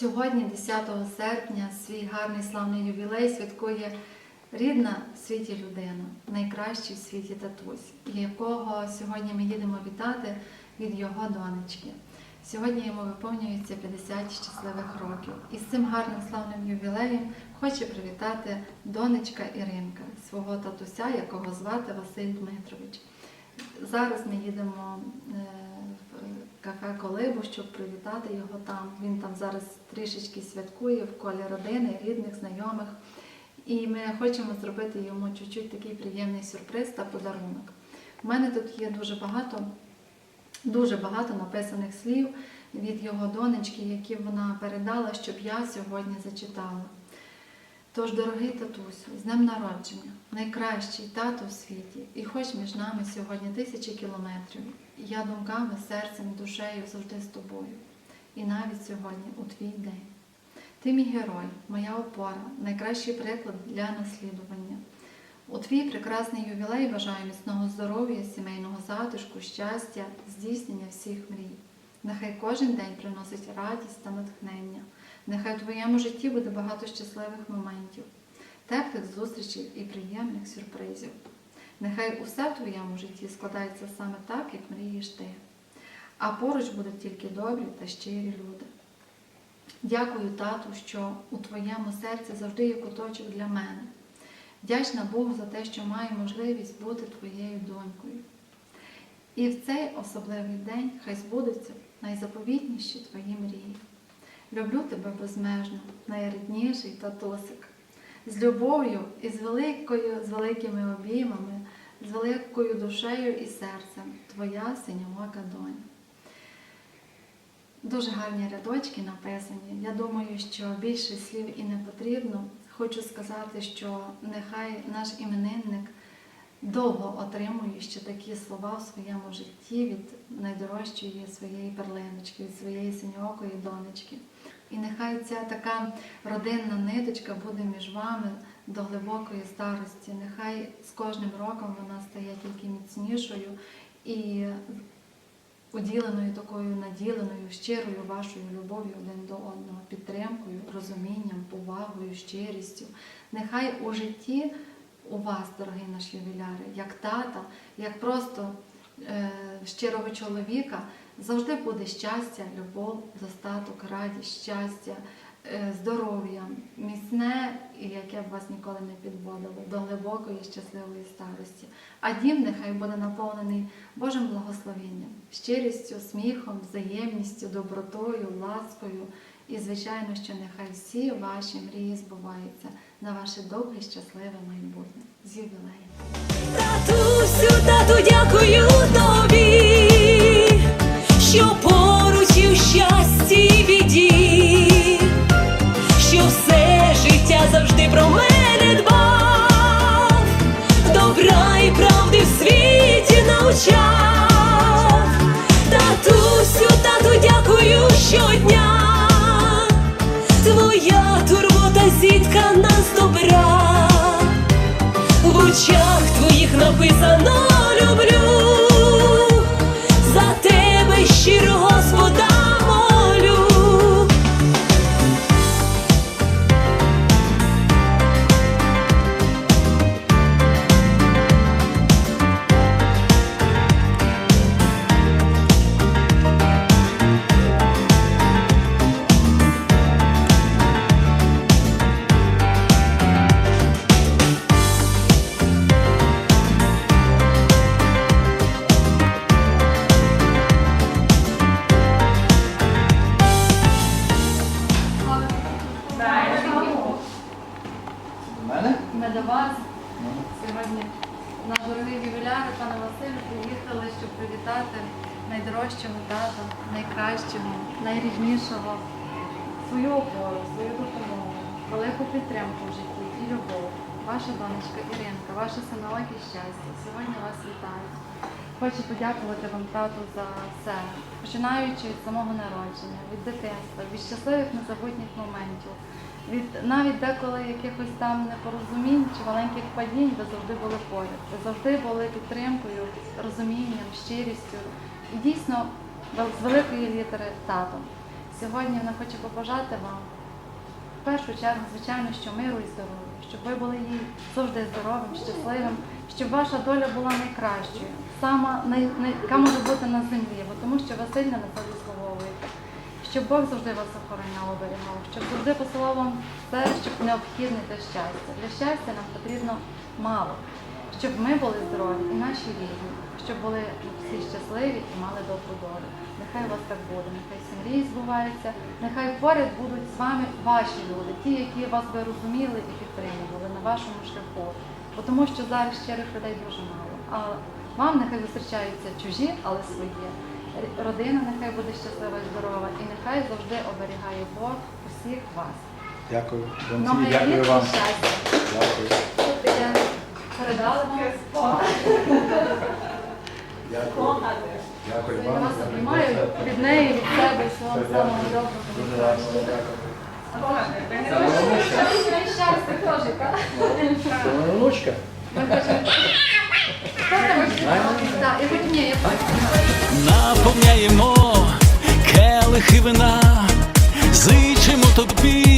Сьогодні, 10 серпня, свій гарний славний ювілей святкує рідна в світі людина, найкращий в світі татусь, якого сьогодні ми їдемо вітати від його донечки. Сьогодні йому виповнюється 50 щасливих років. І з цим гарним славним ювілеєм хоче привітати донечка Іринка, свого татуся, якого звати Василь Дмитрович. Зараз ми їдемо е, кафе Колибу, щоб привітати його там. Він там зараз трішечки святкує в колі родини, рідних, знайомих. І ми хочемо зробити йому чуть-чуть такий приємний сюрприз та подарунок. У мене тут є дуже багато, дуже багато написаних слів від його донечки, які вона передала, щоб я сьогодні зачитала. Тож, дорогий татусю, з днем народження, найкращий тато в світі, і хоч між нами сьогодні тисячі кілометрів, я думками, серцем, душею завжди з тобою. І навіть сьогодні у твій день. Ти мій герой, моя опора, найкращий приклад для наслідування. У твій прекрасний ювілей бажаю міцного здоров'я, сімейного затишку, щастя, здійснення всіх мрій. Нехай кожен день приносить радість та натхнення. Нехай у твоєму житті буде багато щасливих моментів, теплих зустрічей і приємних сюрпризів. Нехай усе в твоєму житті складається саме так, як мрієш ти. А поруч будуть тільки добрі та щирі люди. Дякую, тату, що у твоєму серці завжди є куточок для мене. Вдячна Богу за те, що маю можливість бути твоєю донькою. І в цей особливий день хай збудуться найзаповітніші твої мрії. Люблю тебе безмежно, найрідніший татусик. З любов'ю і з великою, з великими обіймами, з великою душею і серцем, твоя синьоока доня. Дуже гарні рядочки написані. Я думаю, що більше слів і не потрібно. Хочу сказати, що нехай наш іменинник довго отримує ще такі слова в своєму житті від найдорожчої своєї перлиночки, від своєї синьоокої донечки. І нехай ця така родинна ниточка буде між вами до глибокої старості. Нехай з кожним роком вона стає тільки міцнішою і уділеною такою наділеною, щирою вашою любов'ю один до одного, підтримкою, розумінням, повагою, щирістю. Нехай у житті у вас, дорогі наші ювіляри, як тата, як просто щирого чоловіка, завжди буде щастя, любов, достаток, радість, щастя, е, здоров'я, міцне, яке б вас ніколи не підводило, до глибокої щасливої старості. А дім нехай буде наповнений Божим благословенням, щирістю, сміхом, взаємністю, добротою, ласкою. І, звичайно, що нехай всі ваші мрії збуваються на ваше довге щасливе майбутнє. З ювілеєм! Дякую тобі, що Ми до вас сьогодні, наш дорогий ювіляр, пане Василю, приїхали, щоб привітати найдорожчого тата, найкращого, найріднішого, свою опору, свою допомогу, велику підтримку в житті і любов. Ваша донечка Іринка, ваше синологі щастя. Сьогодні вас вітають. Хочу подякувати вам, тату, за все, починаючи від самого народження, від дитинства, від щасливих незабутніх моментів, від навіть деколи якихось там непорозумінь чи маленьких падінь, ви завжди були поряд. Ви завжди були підтримкою, розумінням, щирістю і дійсно з великої літери татом. Сьогодні вона хоче побажати вам в першу чергу, звичайно, що миру і здоров'я, щоб ви були їй завжди здоровим, щасливим, щоб ваша доля була найкращою, сама яка може бути на землі, бо тому що ви сильно це заслуговуєте. Щоб Бог завжди вас охороняв, оберігав, щоб завжди посилав вам все, щоб необхідне для щастя. Для щастя нам потрібно мало, щоб ми були здорові і наші рідні, щоб були всі щасливі і мали добру долю. Нехай у вас так буде, нехай всі мрії збуваються, нехай поряд будуть з вами ваші люди, ті, які вас би розуміли і підтримували на вашому шляху. Бо тому що зараз щирих людей дуже мало. А вам нехай зустрічаються чужі, але свої. Родина нехай буде щаслива і здорова, і нехай завжди оберігає Бог усіх вас. Дякую. Дякую літ вам. Дякую. Тут я передала вам. Дякую. Дякую Я вам. вас обіймаю від неї, від себе, і всього самого доброго. Дякую. Щастя теж, так? Внучка. Ми хочемо. Так, я хоч ні, я наповняємо келихи вина, зичимо тобі